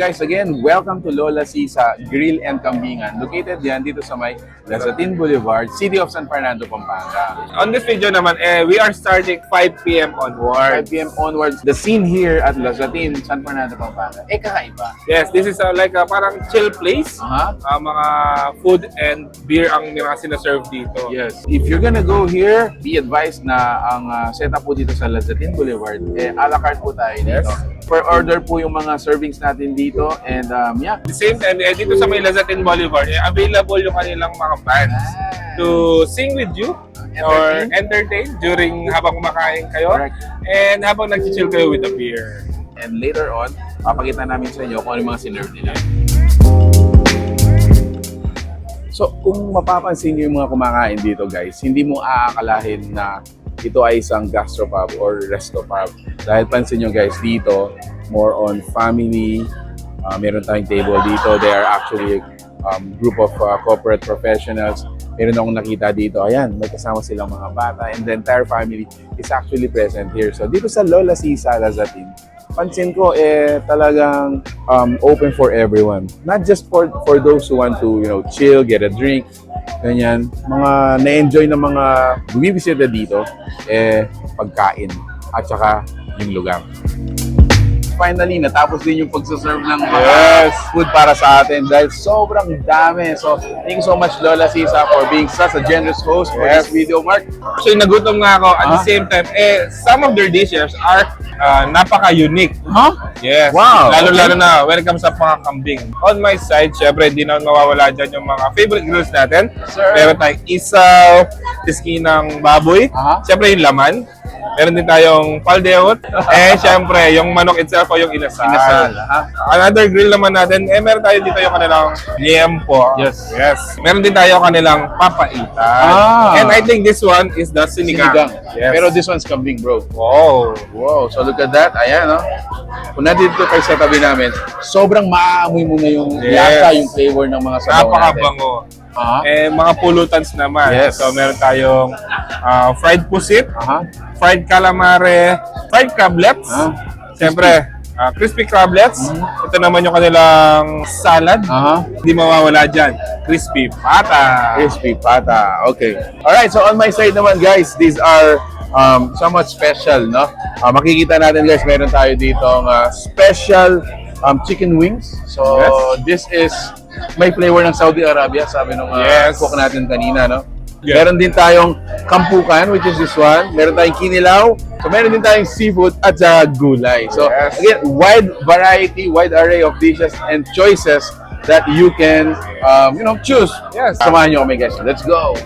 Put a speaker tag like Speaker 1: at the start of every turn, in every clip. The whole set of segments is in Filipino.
Speaker 1: guys, again, welcome to Lola Sisa Grill and Kambingan. Located yan dito sa may Lazatin Boulevard, City of San Fernando, Pampanga.
Speaker 2: On this video naman, eh, we are starting 5 p.m.
Speaker 1: 5
Speaker 2: onward.
Speaker 1: p.m. onwards, the scene here at Lazatin, San Fernando, Pampanga, eh kakaiba.
Speaker 2: Yes, this is uh, like a parang chill place.
Speaker 1: Aha.
Speaker 2: Uh, mga food and beer ang mga sinaserve dito.
Speaker 1: Yes. If you're gonna go here, be advised na ang uh, setup po dito sa Lazatin Boulevard, eh, a la carte po tayo dito.
Speaker 2: Yes.
Speaker 1: Per order po yung mga servings natin dito and um, yeah.
Speaker 2: The same time, eh, dito sa may Lazatin Boulevard, eh, available yung kanilang mga bands
Speaker 1: Ah.
Speaker 2: to sing with you or entertain during habang kumakain kayo
Speaker 1: Correct.
Speaker 2: and habang nag-chill kayo with the beer.
Speaker 1: And later on, papakita namin sa inyo kung ano yung mga sinerve nila. So, kung mapapansin niyo yung mga kumakain dito, guys, hindi mo aakalahin na ito ay isang gastropub or restopub. Dahil pansin nyo guys, dito, more on family. Uh, meron tayong table dito. They are actually um, group of uh, corporate professionals. Meron akong nakita dito. Ayan, may kasama silang mga bata. And the entire family is actually present here. So, dito sa Lola Sisa Lazatin, pansin ko eh talagang um, open for everyone. Not just for for those who want to, you know, chill, get a drink, ganyan. Mga na-enjoy ng mga bumibisita dito eh pagkain at saka yung lugar. Finally, natapos din yung pagsaserve ng mga
Speaker 2: Yes.
Speaker 1: food para sa atin dahil sobrang dami. So, thank you so much Lola Sisa for being such a generous host for
Speaker 2: Yes.
Speaker 1: this video, Mark.
Speaker 2: Actually, nagutom nga ako. At the
Speaker 1: Ah.
Speaker 2: same time, eh, some of their dishes are uh, napaka-unique.
Speaker 1: Huh?
Speaker 2: Yes.
Speaker 1: Wow,
Speaker 2: Lalo-lalo na when it comes sa mga kambing. On my side, syempre, hindi naman mawawala dyan yung mga favorite grills natin.
Speaker 1: Sir.
Speaker 2: Meron tayong isaw, tiski ng baboy.
Speaker 1: Aha.
Speaker 2: Syempre, yung laman. Meron din tayong paldeot. eh, syempre, yung manok itself o yung inasal.
Speaker 1: Inasal, ha?
Speaker 2: Another grill naman natin, eh, meron tayo dito yung kanilang liempo.
Speaker 1: Yes.
Speaker 2: Yes. Meron din tayo kanilang papaitan.
Speaker 1: Ah.
Speaker 2: And I think this one is the sinigang.
Speaker 1: Sinigang.
Speaker 2: Yes.
Speaker 1: Pero this one's kambing, bro.
Speaker 2: wow.
Speaker 1: Wow, so look at that. Ayan, no? Kung nandito kayo sa tabi namin, sobrang maaamoy mo na yung
Speaker 2: Yes.
Speaker 1: lasa, yung flavor ng mga sabaw natin.
Speaker 2: Napakabango.
Speaker 1: Aha.
Speaker 2: Eh, mga pollutants naman.
Speaker 1: Yes.
Speaker 2: So, meron tayong ah, fried pusit,
Speaker 1: Aha.
Speaker 2: Fried calamare, fried crablets.
Speaker 1: Ah,
Speaker 2: Siyempre, ah, crispy crablets.
Speaker 1: Mm-hmm.
Speaker 2: Ito naman yung kanilang salad.
Speaker 1: Aha.
Speaker 2: Hindi mawawala dyan. Crispy pata.
Speaker 1: Crispy pata. Okay. Alright, so on my side naman, guys, these are um, somewhat special, no? Ah, makikita natin, guys, meron tayo dito uh, special um, chicken wings. So, this is may flavor ng Saudi Arabia, sabi nung uh,
Speaker 2: Yes.
Speaker 1: cook natin kanina, no?
Speaker 2: Yeah.
Speaker 1: Meron din tayong kampukan, which is this one. Meron tayong kinilaw. So, meron din tayong seafood at sa gulay. So,
Speaker 2: Yes.
Speaker 1: again, wide variety, wide array of dishes and choices that you can, um, you know, choose.
Speaker 2: Yes.
Speaker 1: Samahan niyo kami, guys. Let's go!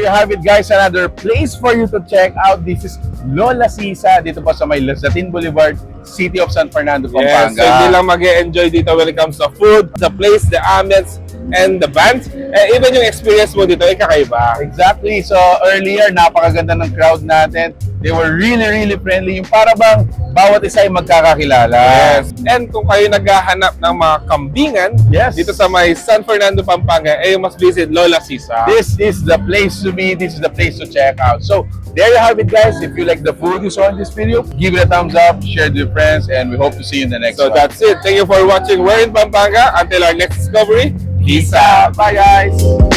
Speaker 1: There you have it guys, another place for you to check out. This is Lola Sisa dito pa sa may Lazatin Boulevard, City of San Fernando,
Speaker 2: Yes,
Speaker 1: Pampanga.
Speaker 2: so hindi lang mag enjoy dito when it comes to food, the place, the ambience, and the band. Eh, even yung experience mo dito ay kakaiba.
Speaker 1: Exactly. So earlier, napakaganda ng crowd natin. They were really, really friendly. Yung para bang bawat isa ay magkakakilala.
Speaker 2: Yes. And kung kayo naghahanap ng mga kambingan
Speaker 1: Yes.
Speaker 2: dito sa may San Fernando, Pampanga, eh you must visit Lola Sisa.
Speaker 1: This is the place to be. This is the place to check out. So there you have it, guys. If you like the food you saw in this video, give it a thumbs up, share it with your friends, and we hope to see you in the next
Speaker 2: So
Speaker 1: one.
Speaker 2: that's it. Thank you for watching We're in Pampanga. Until our next discovery, peace out.
Speaker 1: Bye, guys.